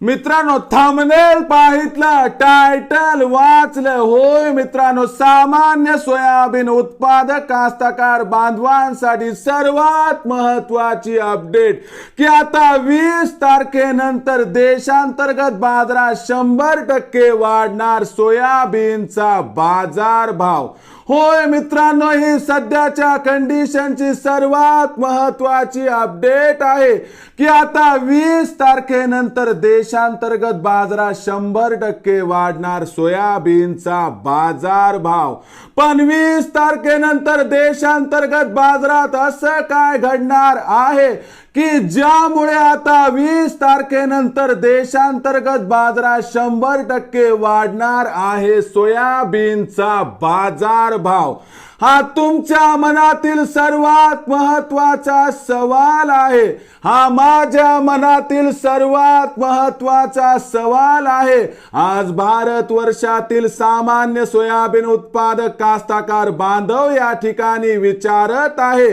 मित्रांनो थांबनेल पाहितलं टायटल वाचलं. होय मित्रांनो सामान्य सोयाबीन उत्पादक कास्तकार बांधवांसाठी सर्वात महत्वाची अपडेट की आता वीस तारखेनंतर देशांतर्गत बाजारात शंभर टक्के वाढणार सोयाबीनचा बाजार भाव होय मित्रांनो ही सध्याच्या कंडिशनची सर्वात महत्वाची अपडेट आहे की आता वीस तारखेनंतर देशांतर्गत बाजारात शंभर टक्के वाढणार सोयाबीनचा बाजार भाव पण वीस तारखेनंतर देशांतर्गत बाजारात असं काय घडणार आहे की ज्यामुळे आता वीस तारखेनंतर देशांतर्गत बाजारात शंभर टक्के वाढणार आहे सोयाबीनचा बाजार भाव हा तुमच्या मनातील सर्वात महत्त्वाचा सवाल आहे. हा माझ्या मनातील सर्वात महत्त्वाचा सवाल आहे. आज भारत वर्षातील सामान्य सोयाबीन उत्पादक कास्ताकार बांधव या ठिकाणी विचारत आहे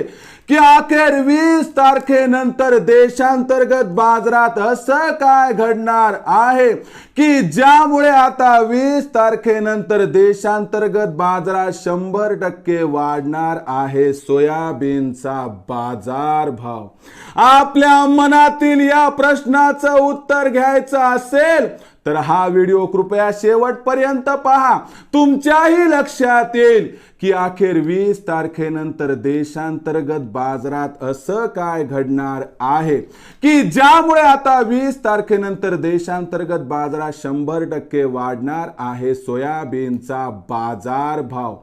की अखेर वीस तारखेनंतर देशांतर्गत बाजारात असं काय घडणार आहे? की ज्यामुळे आता वीस तारखेनंतर देशांतर्गत बाजारात शंभर टक्के वाढणार आहे सोयाबीनचा बाजार भाव. आपल्या मनातील या प्रश्नाचं उत्तर घ्यायचं असेल तर हा व्हिडिओ कृपया शेवटपर्यंत पहा. तुमच्याही लक्षात येईल की अखेर वीस तारखेनंतर देशांतर्गत बाजारात असं काय घडणार आहे? की ज्यामुळे आता वीस तारखेनंतर देशांतर्गत बाजारात शंभर टक्के वाढणार आहे सोयाबीनचा बाजार भाव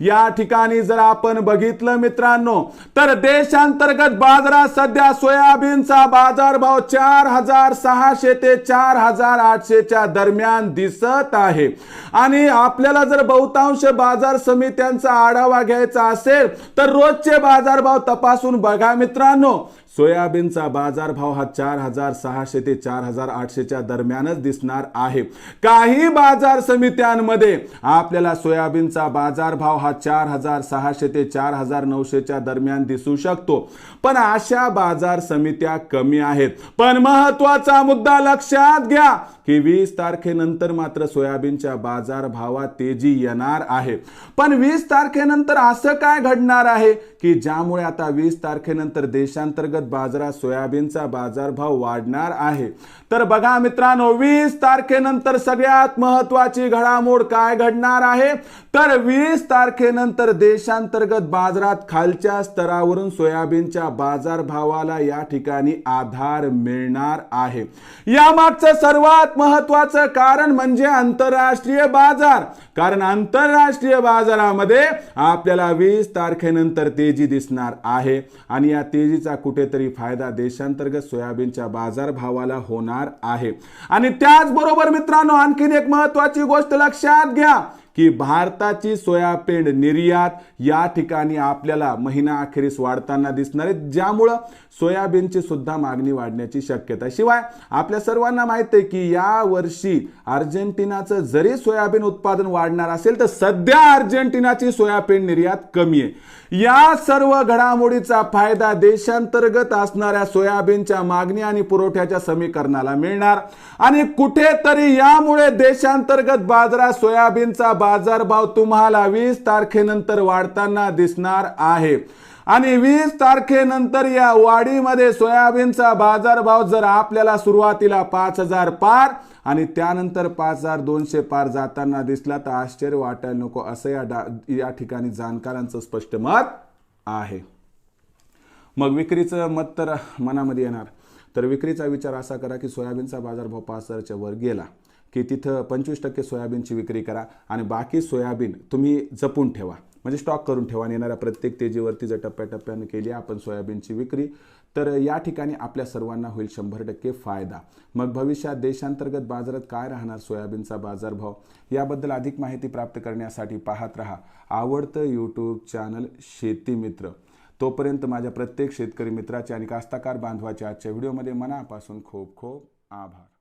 या ठिकाणी जर आपण बघितलं मित्रांनो तर देशांतर्गत बाजारात सध्या सोयाबीनचा बाजार भाव चार हजार सहाशे ते चार हजार आठशे आठशेच्या दरम्यान दिसत आहे. आणि आपल्याला जर बहुतांश बाजार समित्यांचा आढावा घ्यायचा असेल तर रोजचे बाजारभाव तपासून बघा मित्रांनो. सोयाबीनचा बाजारभाव हा चार हजार सहाशे ते चार हजार आठशेच्या दरम्यानच दिसणार आहे. काही बाजार समित्यांमध्ये आपल्याला सोयाबीनचा बाजारभाव हा चार हजार सहाशे ते चार हजार नऊशेच्या दरम्यान दिसू शकतो. पण अशा बाजार समित्या कमी आहेत. पण महत्त्वाचा मुद्दा लक्षात घ्या की वीस तारखेनंतर मात्र सोयाबीनच्या बाजारभावात तेजी येणार आहे. पण वीस तारखेनंतर असं काय घडणार आहे की ज्यामुळे आता वीस तारखेनंतर देशांतर्गत बाजारात सोयाबीनचा बाजारभाव वाढणार आहे. तर बघा मित्रांनो वीस तारखेनंतर सगळ्यात महत्वाची घडामोड काय घडणार आहे? तर वीस तारखेनंतर देशांतर्गत बाजारात खालच्या स्तरावरून सोयाबीनच्या बाजारभावाला या ठिकाणी आधार मिळणार आहे. यामागचं सर्वात महत्वाचं कारण म्हणजे आंतरराष्ट्रीय बाजार. कारण आंतरराष्ट्रीय बाजारामध्ये आपल्याला वीस तारखेनंतर तेजी दिसणार आहे. आणि या तेजीचा कुठेतरी फायदा देशांतर्गत सोयाबीनच्या बाजारभावाला होणार आहे. आणि त्याचबरोबर मित्रांनो आणखीन एक महत्वाची गोष्ट लक्षात घ्या. की भारताची सोयाबीन निर्यात या ठिकाणी आपल्याला महिना अखेरीस वाढताना दिसणार आहे. ज्यामुळं सोयाबीनची सुद्धा मागणी वाढण्याची शक्यता शिवाय आपल्या सर्वांना माहीत आहे की या वर्षी अर्जेंटिनाचं जरी सोयाबीन उत्पादन वाढणार असेल तर सध्या अर्जेंटिनाची सोयाबीन निर्यात कमी आहे. या सर्व घडामोडीचा फायदा देशांतर्गत असणाऱ्या सोयाबीनच्या मागणी आणि पुरवठ्याच्या समीकरणाला मिळणार. आणि कुठेतरी यामुळे देशांतर्गत बाजारात सोयाबीनचा बाजारभाव तुम्हाला वीस तारखेनंतर वाढताना दिसणार आहे. आणि वीस तारखेनंतर या वाढीमध्ये सोयाबीनचा बाजारभाव जर आपल्याला सुरुवातीला पाच हजार पार आणि त्यानंतर पाच हजार दोनशे पार जाताना दिसला तर आश्चर्य वाटायला नको असं या डा या ठिकाणी जाणकारांचं स्पष्ट मत आहे. मग विक्रीचं मत तर मनामध्ये येणार. तर विक्रीचा विचार असा करा की सोयाबीनचा बाजारभाव पाच हजारच्या वर गेला. की तिथं पंचवीस टक्के सोयाबीनची विक्री करा आणि बाकी सोयाबीन तुम्ही जपून ठेवा. म्हणजे स्टॉक करून ठेवा आणि येणाऱ्या प्रत्येक तेजीवरती जर टप्प्याटप्प्याने केली आपण सोयाबीनची विक्री तर या ठिकाणी आपल्या सर्वांना होईल शंभर टक्के फायदा. मग भविष्यात देशांतर्गत बाजारात काय राहणार सोयाबीनचा बाजारभाव? याबद्दल अधिक माहिती प्राप्त करण्यासाठी पाहत रहा आवडतं यूट्यूब चॅनल शेती मित्र. तोपर्यंत माझ्या प्रत्येक शेतकरी मित्राचे आणि कास्ताकार बांधवाच्या आजच्या व्हिडिओमध्ये मनापासून खूप खूप आभार.